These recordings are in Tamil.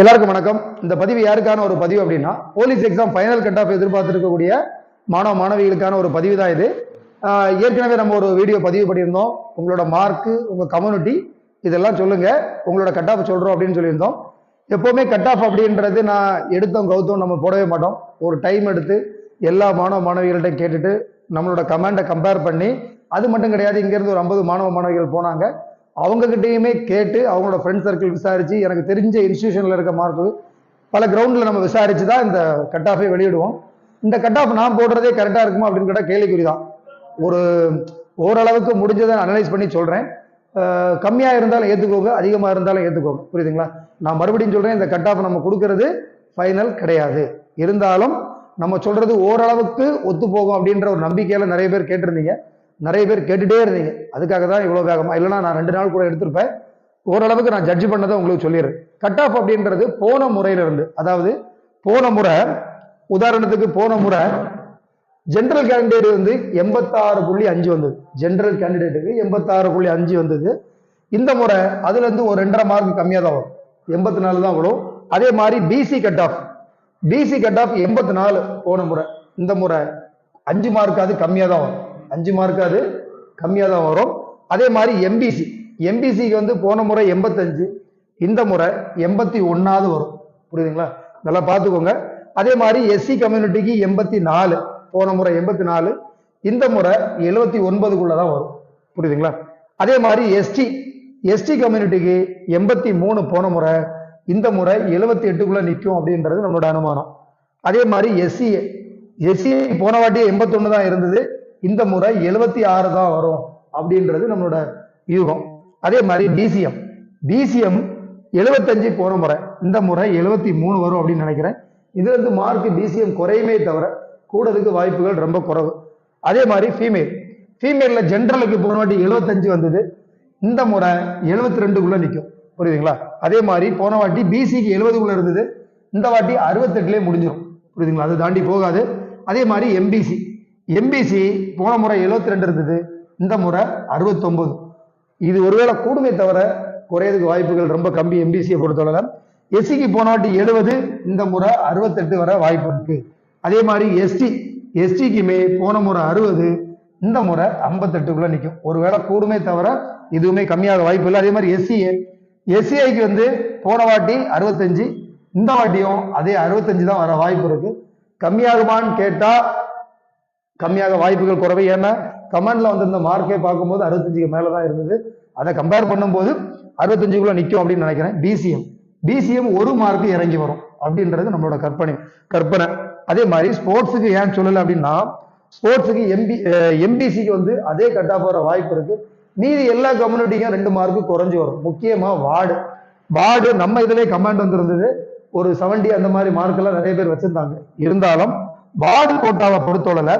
எல்லாருக்கும் வணக்கம். இந்த பதிவு யாருக்கான ஒரு பதிவு அப்படின்னா police exam final cut off எதிர்பார்த்துருக்கக்கூடிய மாணவ மாணவிகளுக்கான ஒரு பதிவு தான் இது. ஏற்கனவே நம்ம ஒரு வீடியோ பதிவு பண்ணியிருந்தோம். உங்களோட மார்க்கு உங்கள் கம்யூனிட்டி இதெல்லாம் சொல்லுங்கள் உங்களோட கட் ஆஃப் சொல்கிறோம் அப்படின்னு சொல்லியிருந்தோம். எப்போவுமே கட் ஆஃப் அப்படின்றது நான் எடுத்தோம் கவுத்தோம் நம்ம போடவே மாட்டோம். ஒரு டைம் எடுத்து எல்லா மாணவ மாணவிகள்கிட்ட கேட்டுட்டு நம்மளோட கமெண்டை கம்பேர் பண்ணி அது மட்டும் கிடையாது இங்கேருந்து ஒரு ஐம்பது மாணவ மாணவிகள் போனாங்க. அவங்கக்கிட்டேயுமே கேட்டு அவங்களோட ஃப்ரெண்ட் சர்க்கிள் விசாரித்து எனக்கு தெரிஞ்ச இன்ஸ்டியூஷனில் இருக்க மார்க்கு பல கிரவுண்டில் நம்ம விசாரித்து தான் இந்த கட் ஆஃபே வெளியிடுவோம். இந்த கட் ஆஃப் நான் போடுறதே கரெக்டாக இருக்குமா அப்படின்னு கேட்டால் கேள்விக்குறி தான் ஒரு ஓரளவுக்கு முடிஞ்சதை அனலைஸ் பண்ணி சொல்கிறேன் கம்மியாக இருந்தாலும் ஏற்றுக்கோங்க அதிகமாக இருந்தாலும் ஏற்றுக்கோங்க புரியுதுங்களா? நான் மறுபடியும் சொல்கிறேன் இந்த கட் ஆஃப் நம்ம கொடுக்கறது ஃபைனல் கிடையாது. இருந்தாலும் நம்ம சொல்கிறது ஓரளவுக்கு ஒத்து போகும் அப்படின்ற ஒரு நம்பிக்கையில் நிறைய பேர் கேட்டிருந்தீங்க. நிறைய பேர் கேட்டுகிட்டே இருந்தீங்க. அதுக்காக தான் இவ்வளோ வேகமாக இல்லைனா நான் ரெண்டு நாள் கூட எடுத்திருப்பேன். ஓரளவுக்கு நான் ஜட்ஜ் பண்ணதை உங்களுக்கு சொல்லிடுறேன். கட் ஆஃப் அப்படின்றது போன முறையிலிருந்து அதாவது போன முறை உதாரணத்துக்கு போன முறை ஜென்ரல் கேண்டிடேட் வந்து எண்பத்தாறு புள்ளி அஞ்சு வந்தது. ஜென்ரல் கேண்டிடேட்டுக்கு எண்பத்தாறு புள்ளி அஞ்சு வந்தது. இந்த முறை அதுலேருந்து ஒரு ரெண்டரை மார்க் கம்மியாக தான் வரும். எண்பத்தி நாலு தான் வரும். அதே மாதிரி PC cut off PC cut off எண்பத்தி நாலு போன முறை. இந்த முறை அஞ்சு மார்க் அது கம்மியாக தான் வரும். அஞ்சு மார்க்கு அது கம்மியாக தான் வரும். அதே மாதிரி எம்பிசி எம்பிசிக்கு வந்து போன முறை எண்பத்தஞ்சு இந்த முறை எண்பத்தி ஒன்னாவது வரும். புரியுதுங்களா? நல்லா பார்த்துக்கோங்க. அதே மாதிரி எஸ்சி கம்யூனிட்டிக்கு எண்பத்தி நாலு போன முறை எண்பத்தி நாலு இந்த முறை எழுபத்தி ஒன்பதுக்குள்ள தான் வரும். புரியுதுங்களா? அதே மாதிரி எஸ்டி எஸ்டி கம்யூனிட்டிக்கு எண்பத்தி மூணு போன முறை இந்த முறை எழுபத்தி எட்டுக்குள்ள நிற்கும் அப்படின்றது நம்மளோட அனுமானம். அதே மாதிரி எஸ்சிஏ எஸ்சிஏ போன வாட்டி எண்பத்தொன்னு தான் இருந்தது. இந்த முறை எழுபத்தி ஆறு தான் வரும் அப்படின்றது நம்மளோட யூகம். அதே மாதிரி பிசிஎம் பிசிஎம் எழுபத்தஞ்சு போன முறை. இந்த முறை எழுபத்தி மூணு வரும் அப்படின்னு நினைக்கிறேன். இதுல இருந்து மார்க் பிசிஎம் குறையுமே தவிர கூடதுக்கு வாய்ப்புகள் ரொம்ப குறைவு. அதே மாதிரி ஃபீமேல் ஃபீமேல்ல ஜென்ரலுக்கு போன வாட்டி எழுபத்தஞ்சு வந்தது. இந்த முறை எழுபத்தி ரெண்டுக்குள்ள நிற்கும் புரியுதுங்களா? அதே மாதிரி போன வாட்டி பிசிக்கு எழுபதுக்குள்ள இருந்தது. இந்த வாட்டி அறுபத்தெட்டுலேயே முடிஞ்சிடும் புரியுதுங்களா? அது தாண்டி போகாது. அதே மாதிரி எம்பிசி எம்பிசி போன முறை எழுபத்தி ரெண்டு இருந்தது இந்த முறை அறுபத்தொம்பது. இது ஒருவேளை கூடுமே தவிர குறையதுக்கு வாய்ப்புகள் ரொம்ப கம்மி எம்பிசியை பொறுத்தவரை எஸ்சிக்கு போன வாட்டி எழுபது இந்த முறை அறுபத்தெட்டு வர வாய்ப்பு இருக்கு. அதே மாதிரி எஸ்டி எஸ்டிக்குமே போன முறை அறுபது இந்த முறை ஐம்பத்தெட்டுக்குள்ள நிற்கும் ஒருவேளை கூடுமே தவிர எதுவுமே கம்மியாக வாய்ப்பு இல்லை. அதே மாதிரி எஸ்சிஏ எஸ்சிஐக்கு வந்து போன வாட்டி அறுபத்தஞ்சு இந்த வாட்டியும் அதே அறுபத்தஞ்சு தான் வர வாய்ப்பு இருக்கு. கம்மியாகுமான்னு கேட்டால் கம்மியாக வாய்ப்புகள் குறைவு. ஏன்னா கமெண்ட்ல வந்திருந்த மார்க்கே பார்க்கும்போது அறுபத்தஞ்சுக்கு மேலே தான் இருந்தது. அதை கம்பேர் பண்ணும்போது அறுபத்தஞ்சுக்குள்ள நிற்கும் அப்படின்னு நினைக்கிறேன். பிசிஎம் பிசிஎம் ஒரு மார்க் இறங்கி வரும் அப்படின்றது நம்மளோட கற்பனை. கற்பனை. அதே மாதிரி ஸ்போர்ட்ஸுக்கு ஏன் சொல்லலை அப்படின்னா ஸ்போர்ட்ஸுக்கு எம்பி எம்பிசிக்கு வந்து அதே கட்டாக போகிற வாய்ப்பு இருக்கு. மீதி எல்லா கம்யூனிட்டிக்கும் ரெண்டு மார்க்கு குறைஞ்சு வரும். முக்கியமாக வார்டு. வார்டு நம்ம இதிலே கமாண்ட் வந்திருந்தது. ஒரு செவன்டி அந்த மாதிரி மார்க்கெல்லாம் நிறைய பேர் வச்சிருந்தாங்க. இருந்தாலும் வார்டு கோட்டாவை பொறுத்தவரை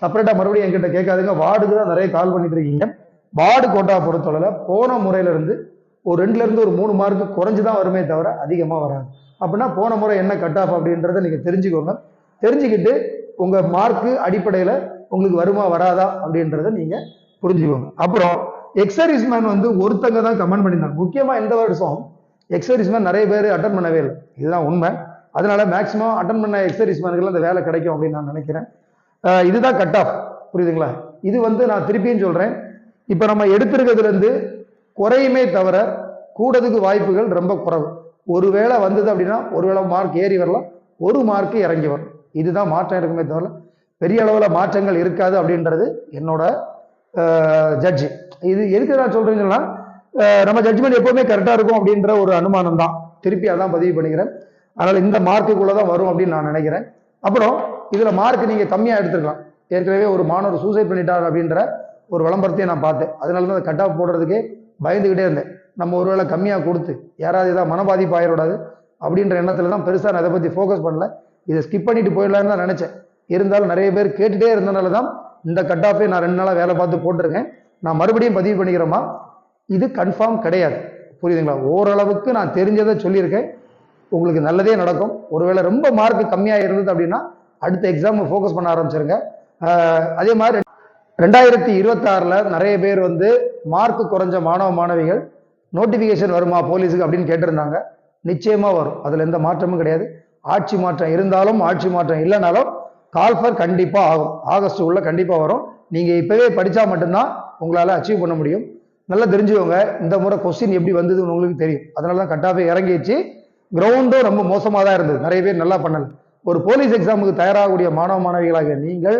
செப்பரேட்டா மறுபடியும் என்கிட்ட கேட்காதுங்க. வார்டுக்கு தான் நிறைய கால் பண்ணிட்டு இருக்கீங்க. வார்டு கோட்டா பொறுத்தளவில் போன முறையிலேருந்து ஒரு ரெண்டுல இருந்து ஒரு மூணு மார்க்கு குறைஞ்சு தான் வருமே தவிர அதிகமாக வராது. அப்படின்னா போன முறை என்ன கட் ஆஃப் அப்படின்றத நீங்கள் தெரிஞ்சுக்கோங்க. தெரிஞ்சுக்கிட்டு உங்கள் மார்க்கு அடிப்படையில் உங்களுக்கு வருமா வராதா அப்படின்றத நீங்கள் புரிஞ்சுக்கோங்க. அப்புறம் எக்ஸர்வீஸ்மேன் வந்து ஒருத்தங்க தான் கமெண்ட் பண்ணியிருந்தாங்க. முக்கியமாக இந்த வருஷம் எக்ஸர்வீஸ்மேன் நிறைய பேர் அட்டன் பண்ணவே இல்லை. இதுதான் உண்மை. அதனால மேக்ஸிமம் அட்டன் பண்ண எக்ஸர்வீஸ்மேன்கள் அந்த வேலை கிடைக்கும் அப்படின்னு நான் நினைக்கிறேன். இதுதான் கட் ஆஃப் புரியுதுங்களா? இது வந்து நான் திருப்பியும் சொல்கிறேன் இப்போ நம்ம எடுத்துருக்கிறதுலேருந்து குறையுமே தவிர கூடதுக்கு வாய்ப்புகள் ரொம்ப குறைவு. ஒருவேளை வந்தது அப்படின்னா ஒருவேளை மார்க் ஏறி வரலாம். ஒரு மார்க் இறங்கி வரும் இதுதான் மாற்றம் இருக்குமே தவிர பெரிய அளவில் மாற்றங்கள் இருக்காது அப்படின்றது என்னோட ஜட்ஜு இது எதுக்கு நான் சொல்கிறீங்கன்னா நம்ம ஜட்ஜ்மெண்ட் எப்போவுமே கரெக்டாக இருக்கும் அப்படின்ற ஒரு அனுமானம் தான் திருப்பி அதான் பதிவு பண்ணிக்கிறேன். அதனால் இந்த மார்க்குக்குள்ளே தான் வரும் அப்படின்னு நான் நினைக்கிறேன். அப்புறம் இதில் மார்க் நீங்கள் கம்மியாக எடுத்துக்கலாம் ஏற்கனவே ஒரு மாணவர் சூசைட் பண்ணிட்டார் அப்படின்ற ஒரு விளம்பரத்தையும் நான் பார்த்தேன். அதனால தான் அந்த கட் ஆஃப் போடுறதுக்கே பயந்துக்கிட்டே இருந்தேன். நம்ம ஒருவேளை கம்மியாக கொடுத்து யாராவது ஏதாவது மனபாதிப்பு ஆயிடக்கூடாது அப்படின்ற எண்ணத்தில் தான் பெருசாக நான் அதை பற்றி ஃபோக்கஸ் பண்ணல. இதை ஸ்கிப் பண்ணிட்டு போயிடலான்னு தான் நினச்சேன். இருந்தாலும் நிறைய பேர் கேட்டுகிட்டே இருந்தனால தான் இந்த கட் ஆஃபே நான் ரெண்டு நாளாக வேலை பார்த்து போட்டிருக்கேன். நான் மறுபடியும் பதிவு பண்ணிக்கிறோமா இது கன்ஃபார்ம் கிடையாது. புரியுதுங்களா? ஓரளவுக்கு நான் தெரிஞ்சதை சொல்லியிருக்கேன். உங்களுக்கு நல்லதே நடக்கும். ஒருவேளை ரொம்ப மார்க் கம்மியாக இருந்தது அப்படின்னா அடுத்த எக்ஸாம் ஃபோக்கஸ் பண்ண ஆரம்பிச்சிருங்க. அதே மாதிரி ரெண்டாயிரத்தி இருபத்தாறில் நிறைய பேர் வந்து மார்க் குறைஞ்ச மாணவ மாணவிகள் நோட்டிஃபிகேஷன் வருமா போலீஸுக்கு அப்படின்னு கேட்டிருந்தாங்க. நிச்சயமாக வரும். அதில் எந்த மாற்றமும் கிடையாது. ஆட்சி மாற்றம் இருந்தாலும் ஆட்சி மாற்றம் இல்லைனாலும் கால்ஃபர் கண்டிப்பாக ஆகும். ஆகஸ்ட் உள்ள கண்டிப்பாக வரும். நீங்கள் இப்போவே படித்தா மட்டும்தான் உங்களால் அச்சீவ் பண்ண முடியும். நல்லா தெரிஞ்சுக்கோங்க. இந்த முறை கொஸ்டின் எப்படி வந்ததுன்னு உங்களுக்கு தெரியும். அதனால தான் கட்டாவே இறங்கிச்சு கிரவுண்டும் ரொம்ப மோசமாக தான் இருந்தது. நிறைய பேர் நல்லா பண்ணல. ஒரு போலீஸ் எக்ஸாமுக்கு தயாராகக்கூடிய மாணவ மாணவிகளாக நீங்கள்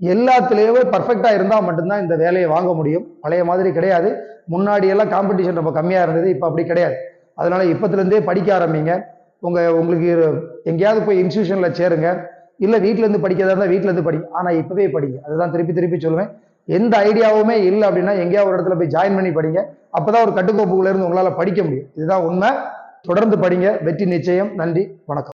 எல்லாத்துலேயுமே பர்ஃபெக்டாக இருந்தால் மட்டும்தான் இந்த வேலையை வாங்க முடியும். பழைய மாதிரி கிடையாது. முன்னாடி எல்லாம் காம்படிஷன் ரொம்ப கம்மியாக இருந்தது இப்போ அப்படி கிடையாது. அதனால் இப்போத்துலேருந்தே படிக்க ஆரம்பிங்க. உங்கள் உங்களுக்கு எங்கேயாவது போய் இன்ஸ்டியூஷனில் சேருங்க. இல்லை வீட்டிலேருந்து படிக்கிறதா இருந்தால் வீட்டிலேருந்து படிங்க ஆனால் இப்போவே படிங்க. அதுதான் திருப்பி திருப்பி சொல்லுவேன். எந்த ஐடியாவுமே இல்லை அப்படின்னா எங்கேயாவது ஒரு இடத்துல போய் ஜாயின் பண்ணி படிங்க. அப்போ தான் ஒரு கட்டுக்கோப்புக்குள்ளேருந்து உங்களால் படிக்க முடியும். இதுதான் உண்மை. தொடர்ந்து படிங்க. வெற்றி நிச்சயம். நன்றி. வணக்கம்.